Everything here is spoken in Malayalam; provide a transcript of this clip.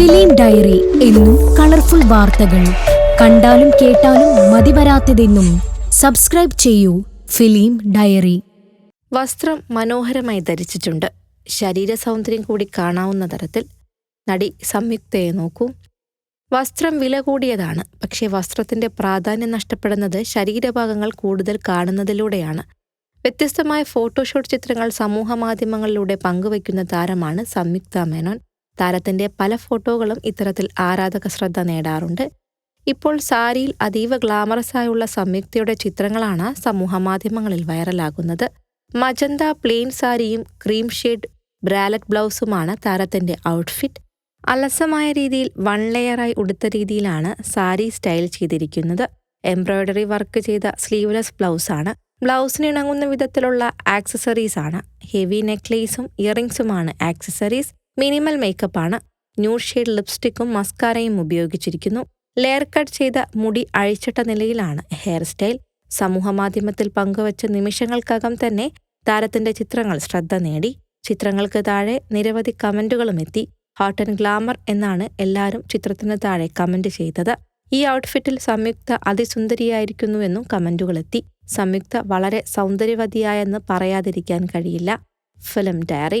ഫിലിം ഡയറി എന്നും കളർഫുൾ വാർത്തകൾ. കണ്ടാലും കേട്ടാലും മതിവരാത്തതെന്നും സബ്സ്ക്രൈബ് ചെയ്യൂ ഫിലിം ഡയറി. വസ്ത്രം മനോഹരമായി ധരിച്ചിട്ടുണ്ട്. ശരീര സൗന്ദര്യം കൂടി കാണാവുന്ന തരത്തിൽ നടി സംയുക്തയെ നോക്കൂ. വസ്ത്രം വില കൂടിയതാണ്. പക്ഷേ വസ്ത്രത്തിന്റെ പ്രാധാന്യം നഷ്ടപ്പെടുന്നത് ശരീരഭാഗങ്ങൾ കൂടുതൽ കാണുന്നതിലൂടെയാണ്. വ്യത്യസ്തമായ ഫോട്ടോഷൂട്ട് ചിത്രങ്ങൾ സമൂഹ മാധ്യമങ്ങളിലൂടെ പങ്കുവയ്ക്കുന്ന താരമാണ് സംയുക്ത മേനോൻ. താരത്തിന്റെ പല ഫോട്ടോകളും ഇത്തരത്തിൽ ആരാധക ശ്രദ്ധ നേടാറുണ്ട്. ഇപ്പോൾ സാരിയിൽ അതീവ ഗ്ലാമറസായുള്ള സംയുക്തയുടെ ചിത്രങ്ങളാണ് സമൂഹമാധ്യമങ്ങളിൽ വൈറലാകുന്നത്. മജന്ത പ്ലെയിൻ സാരിയും ക്രീം ഷെയ്ഡ് ബ്രാലറ്റ് ബ്ലൗസുമാണ് താരത്തിന്റെ ഔട്ട്ഫിറ്റ്. അലസമായ രീതിയിൽ വൺ ലെയറായി ഉടുത്ത രീതിയിലാണ് സാരി സ്റ്റൈൽ ചെയ്തിരിക്കുന്നത്. എംബ്രോയ്ഡറി വർക്ക് ചെയ്ത സ്ലീവ്ലെസ് ബ്ലൗസാണ്. ബ്ലൗസിന് ഇണങ്ങുന്ന വിധത്തിലുള്ള ആക്സസറീസ് ആണ് ഹെവി നെക്ലേസും ഇയറിംഗ്സുമാണ് ആക്സസറീസ്. മിനിമൽ മേക്കപ്പാണ്. ന്യൂ ഷെയ്ഡ് ലിപ്സ്റ്റിക്കും മസ്കാരയും ഉപയോഗിച്ചിരിക്കുന്നു. ലെയർ കട്ട് ചെയ്ത മുടി അഴിച്ചിട്ട നിലയിലാണ് ഹെയർ സ്റ്റൈൽ. സമൂഹമാധ്യമത്തിൽ പങ്കുവച്ച നിമിഷങ്ങൾക്കകം തന്നെ താരത്തിന്റെ ചിത്രങ്ങൾ ശ്രദ്ധ നേടി. ചിത്രങ്ങൾക്ക് താഴെ നിരവധി കമന്റുകളും എത്തി. ഹോട്ട് ആൻഡ് ഗ്ലാമർ എന്നാണ് എല്ലാവരും ചിത്രത്തിന് താഴെ കമന്റ് ചെയ്തത്. ഈ ഔട്ട്ഫിറ്റിൽ സംയുക്ത അതിസുന്ദരിയായിരിക്കുന്നുവെന്നും കമന്റുകളെത്തി സംയുക്ത വളരെ സൗന്ദര്യവതിയായെന്ന് പറയാതിരിക്കാൻ കഴിയില്ല. Film diary